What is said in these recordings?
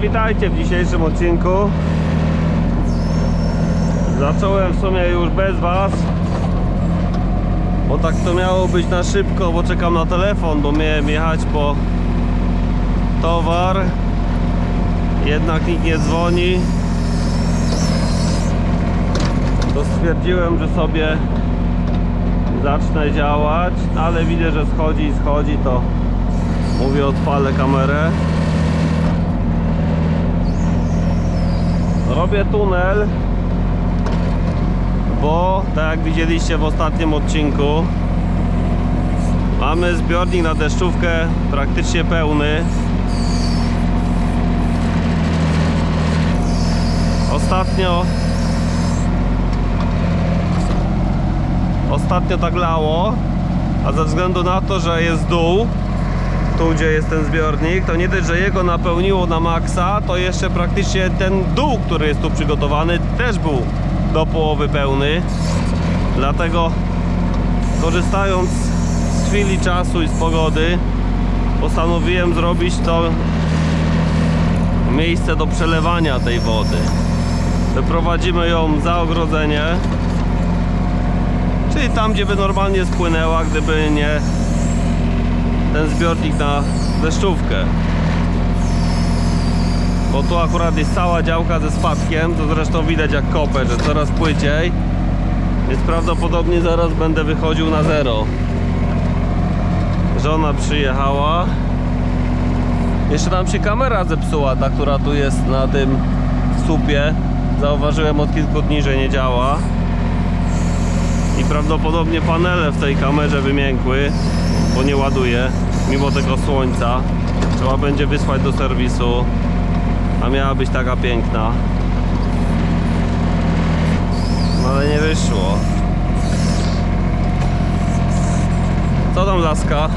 Witajcie w dzisiejszym odcinku. Zacząłem w sumie już bez Was. Bo tak to miało być na szybko, bo czekam na telefon, bo miałem jechać po towar. Jednak nikt nie dzwoni. To stwierdziłem, że sobie zacznę działać, ale widzę, że schodzi i schodzi, to mówię odpalę kamerę. Robię tunel, bo tak jak widzieliście w ostatnim odcinku, mamy zbiornik na deszczówkę praktycznie pełny. Ostatnio Ostatnio tak lało, a ze względu na to, że jest dół, tu gdzie jest ten zbiornik, to nie dość, że jego napełniło na maksa, to jeszcze praktycznie ten dół, który jest tu przygotowany, też był do połowy pełny. Dlatego korzystając z chwili czasu i z pogody, postanowiłem zrobić to miejsce do przelewania tej wody. Wyprowadzimy ją za ogrodzenie, czyli tam, gdzie by normalnie spłynęła, gdyby nie ten zbiornik na deszczówkę. Bo tu akurat jest cała działka ze spadkiem, to zresztą widać jak kopę, że coraz płyciej. Więc prawdopodobnie zaraz będę wychodził na zero. Żona przyjechała. Jeszcze nam się kamera zepsuła, ta która tu jest na tym słupie. Zauważyłem od kilku dni, że nie działa. I prawdopodobnie panele w tej kamerze wymiękły, bo nie ładuje, mimo tego słońca. Trzeba będzie wysłać do serwisu, a miała być taka piękna. No ale nie wyszło. Co tam laska?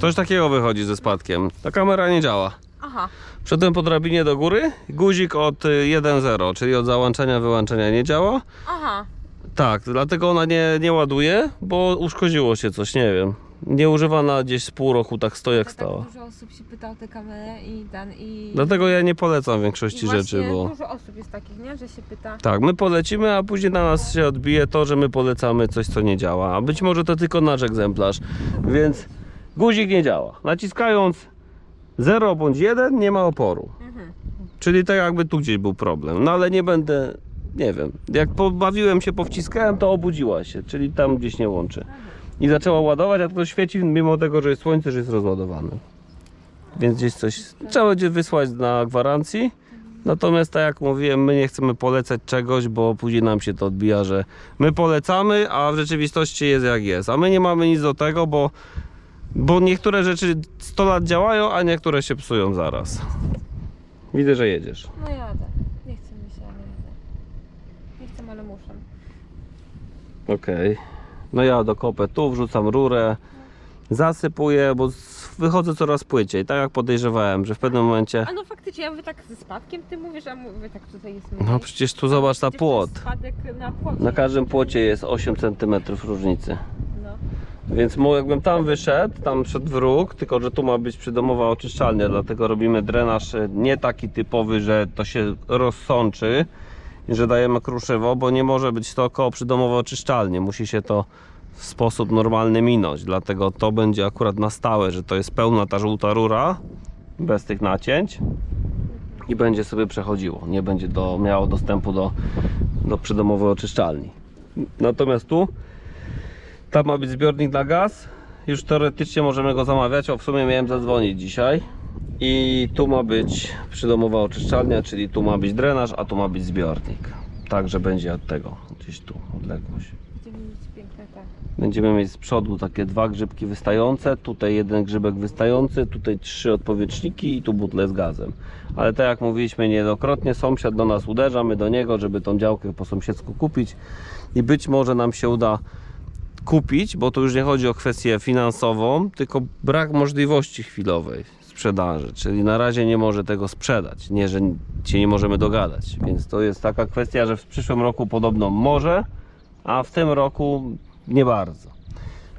Coś takiego wychodzi ze spadkiem. Ta kamera nie działa. Aha. Wszedłem po drabinie do góry, guzik od y, 1.0, czyli od załączenia, wyłączenia nie działa. Aha. Tak, dlatego ona nie, nie ładuje, bo uszkodziło się coś, nie wiem. Nieużywana gdzieś z pół roku tak stoi jak Tak stała. dużo osób się pyta o tę kamerę i ten i. Dlatego ja nie polecam większości i rzeczy, bo... Dużo osób jest takich, nie? Że się pyta. Tak, my polecimy, a później na nas się odbije to, że my polecamy coś, co nie działa. A być może to tylko nasz egzemplarz. Więc guzik nie działa. Naciskając 0 bądź 1 nie ma oporu. Mhm. Czyli tak jakby tu gdzieś był problem. No ale nie będę, nie wiem. Jak pobawiłem się, powciskałem, to obudziła się, czyli tam gdzieś nie łączy. I zaczęła ładować, a to świeci mimo tego, że jest słońce, że jest rozładowany. Więc gdzieś coś trzeba będzie wysłać na gwarancji. Natomiast tak jak mówiłem, my nie chcemy polecać czegoś, bo później nam się to odbija, że my polecamy, a w rzeczywistości jest jak jest. A my nie mamy nic do tego, bo, bo niektóre rzeczy 100 lat działają, a niektóre się psują zaraz. Widzę, że jedziesz. No jadę. Nie chcę mi się, ale jadę. Nie chcę, ale muszę. Okej. No ja dokopę tu, wrzucam rurę, zasypuję, bo wychodzę coraz płyciej. Tak jak podejrzewałem, że w pewnym momencie. A no faktycznie, ja mówię tak ze spadkiem, ty mówisz, a mówię tak tutaj jest No przecież tu zobacz na Przecież to jest płot. Spadek na płocie. Na każdym płocie jest 8 cm różnicy. No. Więc mu- jakbym tam wyszedł, tam szedł wróg, tylko że tu ma być przydomowa oczyszczalnia, dlatego robimy drenaż e, nie taki typowy, że to się rozsączy, że dajemy kruszywo, bo nie może być to koło przydomowe oczyszczalnie. Musi się to w sposób normalny minąć, dlatego to będzie akurat na stałe, że to jest pełna ta żółta rura, bez tych nacięć i będzie sobie przechodziło. Nie będzie do, miało dostępu do, do przydomowej oczyszczalni. Natomiast tu tam ma być zbiornik na gaz. Już teoretycznie możemy go zamawiać. O, w sumie miałem zadzwonić dzisiaj. I tu ma być przydomowa oczyszczalnia, czyli tu ma być drenaż, a tu ma być zbiornik. Także będzie od tego, gdzieś tu odległość. Będziemy mieć piękne tak. Będziemy mieć z przodu takie dwa grzybki wystające, tutaj jeden grzybek wystający, tutaj trzy odpowietrzniki i tu butle z gazem. Ale tak jak mówiliśmy niejednokrotnie, sąsiad do nas uderza, my do niego, żeby tą działkę po sąsiedzku kupić i być może nam się uda kupić, bo to już nie chodzi o kwestię finansową, tylko brak możliwości chwilowej. sprzedaży, czyli na razie nie może tego sprzedać, nie, że się nie możemy dogadać, więc to jest taka kwestia, że w przyszłym roku podobno może, a w tym roku nie bardzo.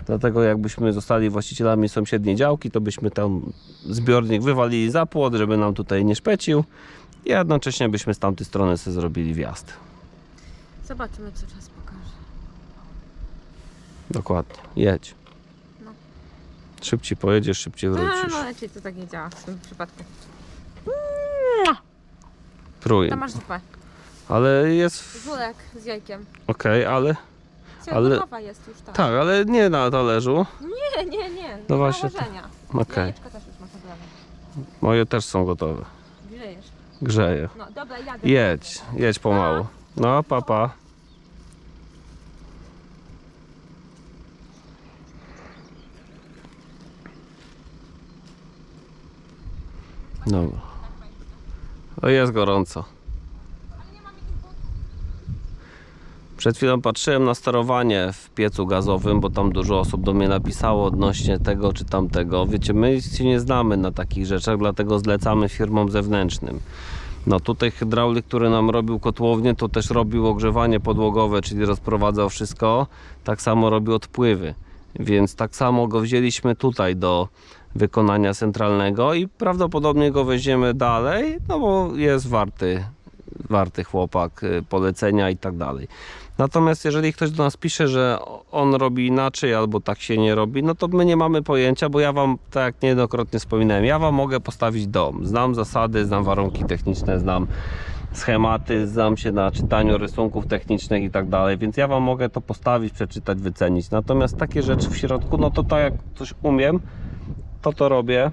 Dlatego jakbyśmy zostali właścicielami sąsiedniej działki, to byśmy tam zbiornik wywalili za płot, żeby nam tutaj nie szpecił i jednocześnie byśmy z tamtej strony sobie zrobili wjazd. Zobaczymy, co czas. Dokładnie, jedź. No. Szybciej pojedziesz, szybciej wrócisz. no raczej to tak nie działa w tym przypadku. Prój. Tam masz zupę. Ale jest Żulek z jajkiem. okej, ale Ale- gotowa jest już tak. tak, ale nie na talerzu. Nie, nie, nie. No No właśnie Okej. Jajeczko też już masz obrane. Moje też są gotowe. Grzejesz. Grzeje. No dobra, jadę. Jedź, jedź pomału. No, papa. Pa. Dobra. O, jest gorąco. Przed chwilą patrzyłem na sterowanie w piecu gazowym, bo tam dużo osób do mnie napisało odnośnie tego czy tamtego. Wiecie, my się nie znamy na takich rzeczach, dlatego zlecamy firmom zewnętrznym. No tutaj hydraulik, który nam robił kotłownię, to też robił ogrzewanie podłogowe, czyli rozprowadzał wszystko. Tak samo robił odpływy. Więc tak samo go wzięliśmy tutaj do wykonania centralnego i prawdopodobnie go weźmiemy dalej, no bo jest warty, warty chłopak, y, polecenia i tak dalej. Natomiast jeżeli ktoś do nas pisze, że on robi inaczej albo tak się nie robi, no to my nie mamy pojęcia, bo ja wam, tak jak niejednokrotnie wspominałem, ja wam mogę postawić dom. Znam zasady, znam warunki techniczne, znam schematy, znam się na czytaniu rysunków technicznych i tak dalej, więc ja wam mogę to postawić, przeczytać, wycenić. Natomiast takie rzeczy w środku, no to tak jak coś umiem, to to robię.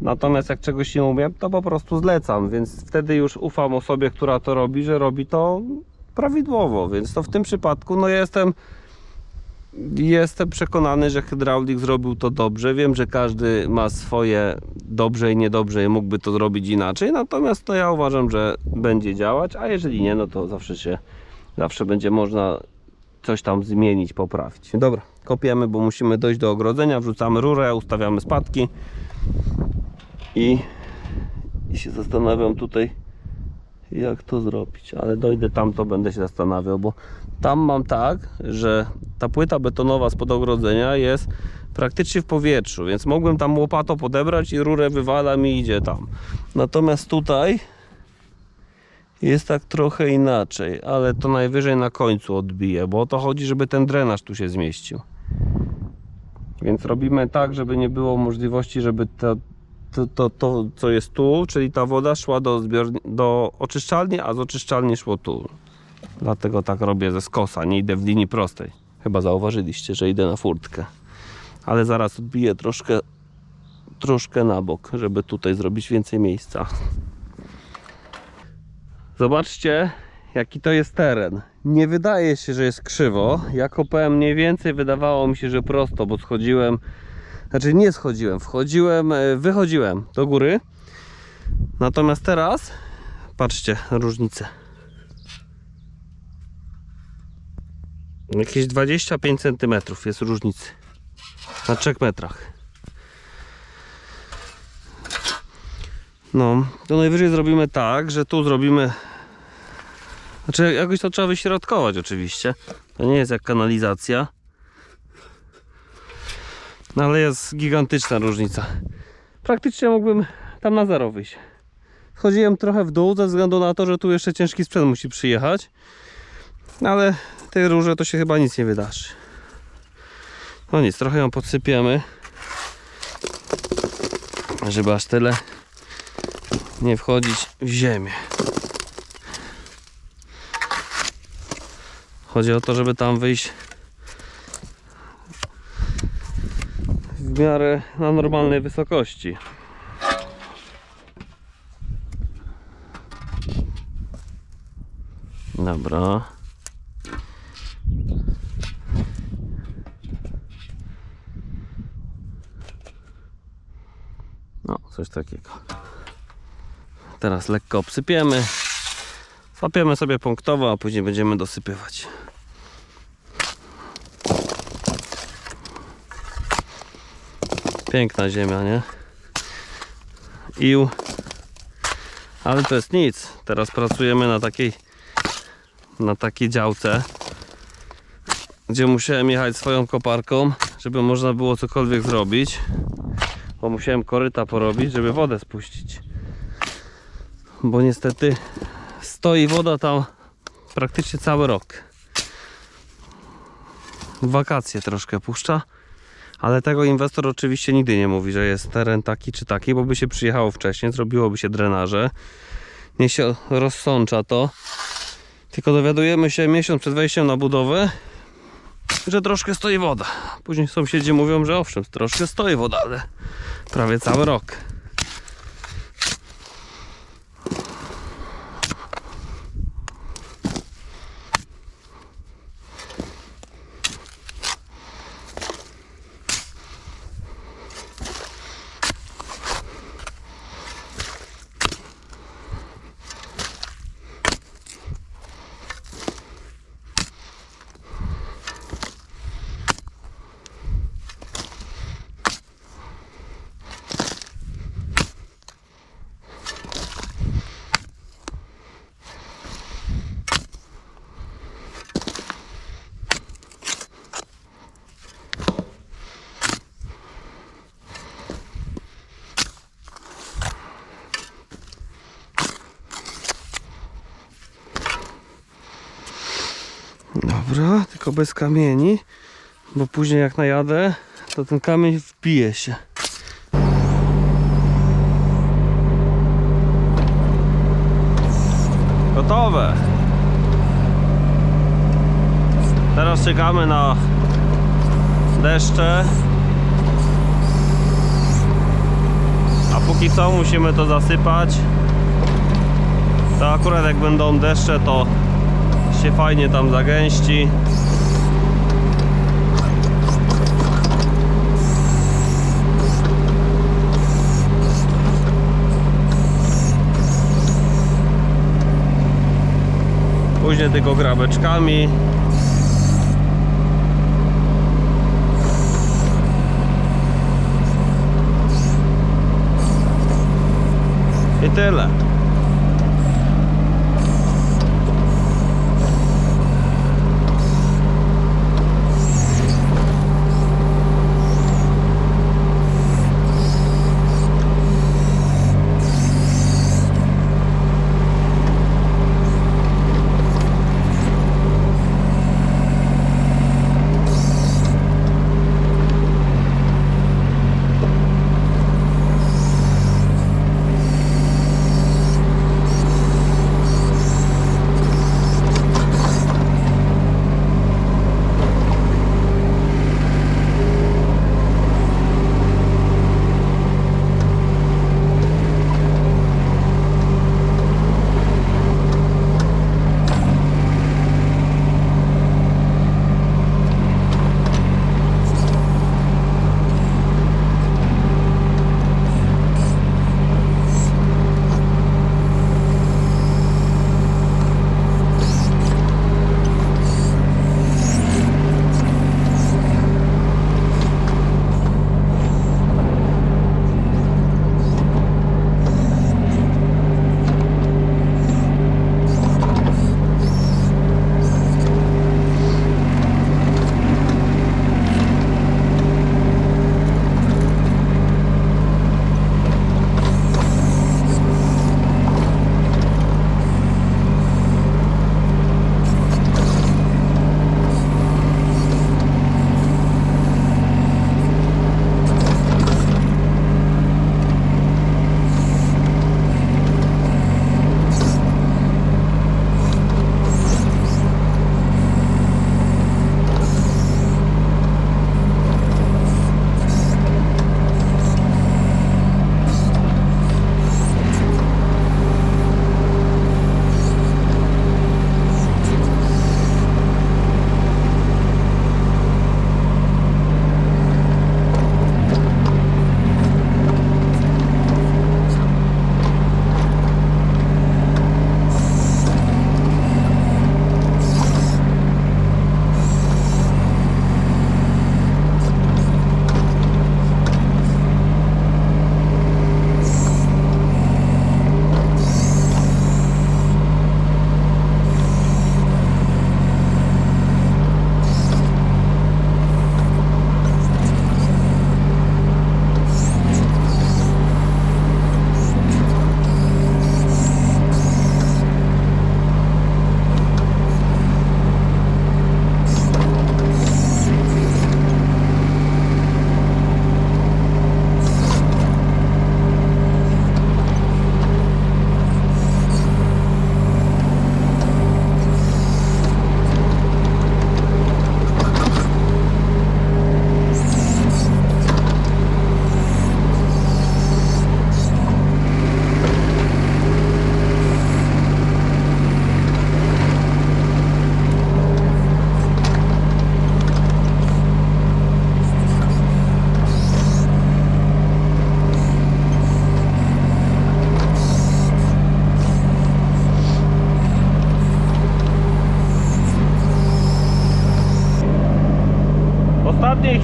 Natomiast jak czegoś nie umiem, to po prostu zlecam, więc wtedy już ufam osobie, która to robi, że robi to prawidłowo, więc to w tym przypadku no jestem jestem przekonany, że hydraulik zrobił to dobrze. Wiem, że każdy ma swoje dobrze i niedobrze i mógłby to zrobić inaczej, natomiast no ja uważam, że będzie działać, a jeżeli nie, no to zawsze się zawsze będzie można coś tam zmienić, poprawić. Dobra, kopiemy, bo musimy dojść do ogrodzenia, wrzucamy rurę, ustawiamy spadki i, i się zastanawiam tutaj jak to zrobić, ale dojdę tam, to będę się zastanawiał, bo tam mam tak, że ta płyta betonowa spod ogrodzenia jest praktycznie w powietrzu, więc mogłem tam łopato podebrać i rurę wywalam i idzie tam. Natomiast tutaj jest tak trochę inaczej, ale to najwyżej na końcu odbije, bo o to chodzi, żeby ten drenaż tu się zmieścił. Więc robimy tak, żeby nie było możliwości, żeby to, to, to, to co jest tu, czyli ta woda szła do, do oczyszczalni, a z oczyszczalni szło tu. Dlatego tak robię ze skosa, nie idę w linii prostej. Chyba zauważyliście, że idę na furtkę. Ale zaraz odbiję troszkę, troszkę na bok, żeby tutaj zrobić więcej miejsca. Zobaczcie, jaki to jest teren. Nie wydaje się, że jest krzywo. Ja kopałem mniej więcej, wydawało mi się, że prosto, bo schodziłem, znaczy nie schodziłem, wchodziłem, e, wychodziłem do góry. Natomiast teraz, patrzcie, różnicę. Jakieś 25 cm jest różnicy. Na 3 metrach. No, to najwyżej zrobimy tak, że tu zrobimy. Znaczy, jakoś to trzeba wyśrodkować, oczywiście. To nie jest jak kanalizacja. No, ale jest gigantyczna różnica. Praktycznie mógłbym tam na zero wyjść. Schodziłem trochę w dół ze względu na to, że tu jeszcze ciężki sprzęt musi przyjechać. No, ale tej rurze to się chyba nic nie wydarzy. No nic, trochę ją podsypiemy. Żeby aż tyle nie wchodzić w ziemię. Chodzi o to, żeby tam wyjść w miarę na normalnej wysokości. Dobra. No, coś takiego. Teraz lekko obsypiemy. Łapiemy sobie punktowo, a później będziemy dosypywać. Piękna ziemia, nie? ił. Ale to jest nic. Teraz pracujemy na takiej na takiej działce, gdzie musiałem jechać swoją koparką, żeby można było cokolwiek zrobić. Bo musiałem koryta porobić, żeby wodę spuścić. Bo niestety stoi woda tam praktycznie cały rok. Wakacje troszkę puszcza. Ale tego inwestor oczywiście nigdy nie mówi, że jest teren taki czy taki, bo by się przyjechało wcześniej, zrobiłoby się drenaże. Nie się rozsącza to. Tylko dowiadujemy się miesiąc przed wejściem na budowę, że troszkę stoi woda. Później sąsiedzi mówią, że owszem, troszkę stoi woda, ale prawie cały rok. Dobra, tylko bez kamieni, bo później jak najadę, to ten kamień wbije się. Gotowe. Teraz czekamy na deszcze. A póki co musimy to zasypać. To akurat jak będą deszcze, to się fajnie tam zagęści. Później tylko grabeczkami. I tyle.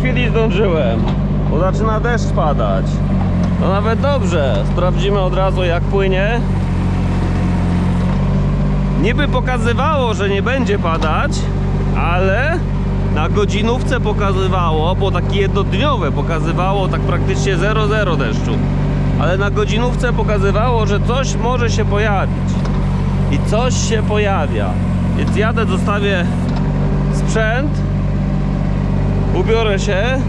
Chwili zdążyłem, bo zaczyna deszcz padać. No nawet dobrze, sprawdzimy od razu jak płynie. Niby pokazywało, że nie będzie padać, ale na godzinówce pokazywało, bo takie jednodniowe pokazywało tak praktycznie 0,0 deszczu. Ale na godzinówce pokazywało, że coś może się pojawić. I coś się pojawia. Więc jadę, zostawię sprzęt, ubiorę się,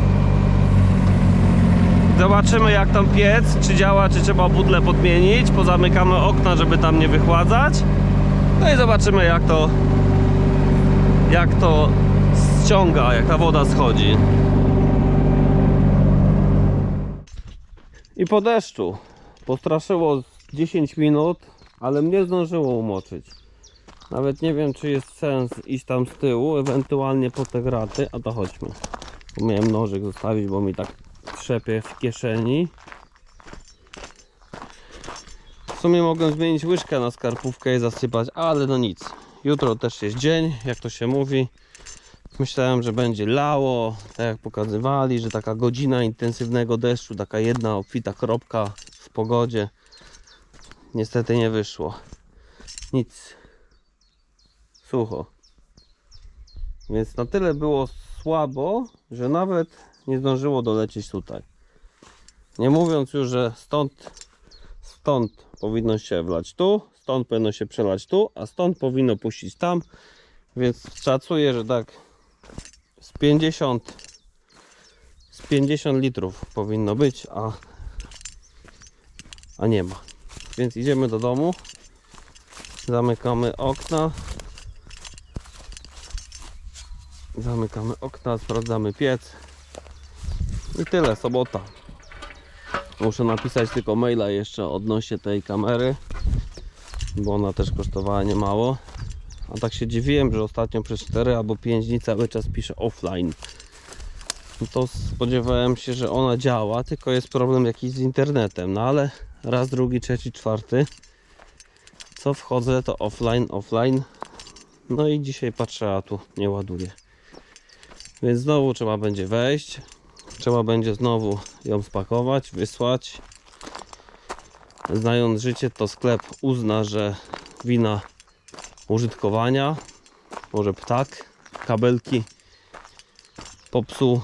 zobaczymy jak tam piec, czy działa, czy trzeba butlę podmienić, pozamykamy okna, żeby tam nie wychładzać. No i zobaczymy jak to jak to ściąga, jak ta woda schodzi. I po deszczu postraszyło z 10 minut, ale mnie zdążyło umoczyć. Nawet nie wiem, czy jest sens iść tam z tyłu, ewentualnie po te graty, a to chodźmy. Bo miałem nożyk zostawić, bo mi tak trzepie w kieszeni. W sumie mogłem zmienić łyżkę na skarpówkę i zasypać, ale no nic. Jutro też jest dzień, jak to się mówi. Myślałem, że będzie lało, tak jak pokazywali, że taka godzina intensywnego deszczu, taka jedna obfita kropka w pogodzie. Niestety nie wyszło. Nic. Sucho. Więc na tyle było słabo, że nawet nie zdążyło dolecieć tutaj. Nie mówiąc już, że stąd, stąd powinno się wlać tu, stąd powinno się przelać tu, a stąd powinno puścić tam. Więc szacuję, że tak z 50 z 50 litrów powinno być, a, a nie ma. Więc idziemy do domu. Zamykamy okna. Zamykamy okna, sprawdzamy piec. I tyle, sobota. Muszę napisać tylko maila jeszcze odnośnie tej kamery, bo ona też kosztowała niemało. A tak się dziwiłem, że ostatnio przez 4 albo 5 dni cały czas pisze offline. No to spodziewałem się, że ona działa, tylko jest problem jakiś z internetem. No ale raz, drugi, trzeci, czwarty. Co wchodzę, to offline, offline. No i dzisiaj patrzę, a tu nie ładuje. Więc znowu trzeba będzie wejść. Trzeba będzie znowu ją spakować, wysłać. Znając życie, to sklep uzna, że wina użytkowania, może ptak, kabelki popsuł,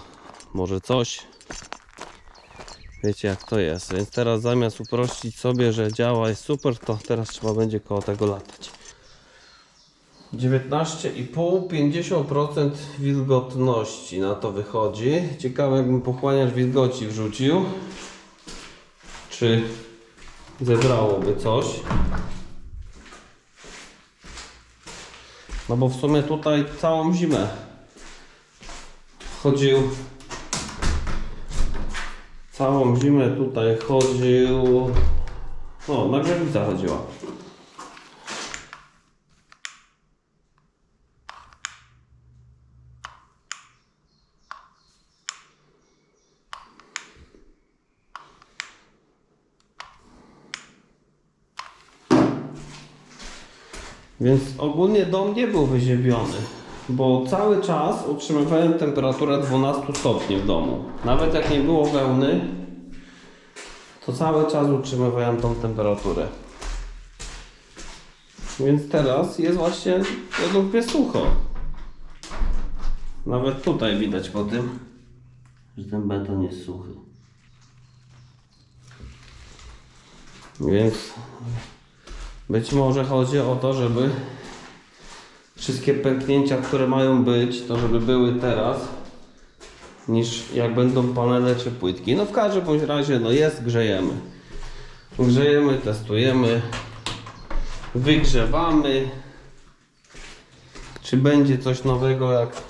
może coś. Wiecie jak to jest, więc teraz zamiast uprościć sobie, że działa jest super, to teraz trzeba będzie koło tego latać. 19,5-50% wilgotności na to wychodzi. Ciekawe jakbym pochłaniacz wilgoci wrzucił. Czy zebrałoby coś. No bo w sumie tutaj całą zimę chodził. Całą zimę tutaj chodził. O, nagrzewica chodziła. Więc ogólnie dom nie był wyziębiony, bo cały czas utrzymywałem temperaturę 12 stopni w domu. Nawet jak nie było wełny, to cały czas utrzymywałem tą temperaturę. Więc teraz jest właśnie według mnie sucho. Nawet tutaj widać po tym, że ten beton jest suchy. Więc być może chodzi o to, żeby wszystkie pęknięcia, które mają być, to żeby były teraz, niż jak będą panele czy płytki. No w każdym bądź razie, no jest, grzejemy. Grzejemy, testujemy, wygrzewamy. Czy będzie coś nowego jak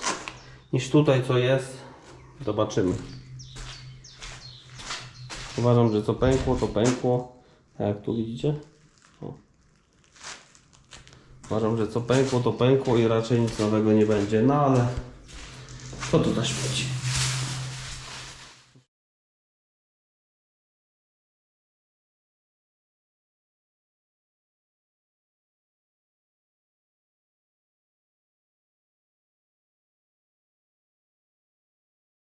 niż tutaj co jest? Zobaczymy. Uważam, że co pękło, to pękło. Jak tu widzicie? Uważam, że co pękło, to pękło i raczej nic nowego nie będzie. No ale co tu też będzie?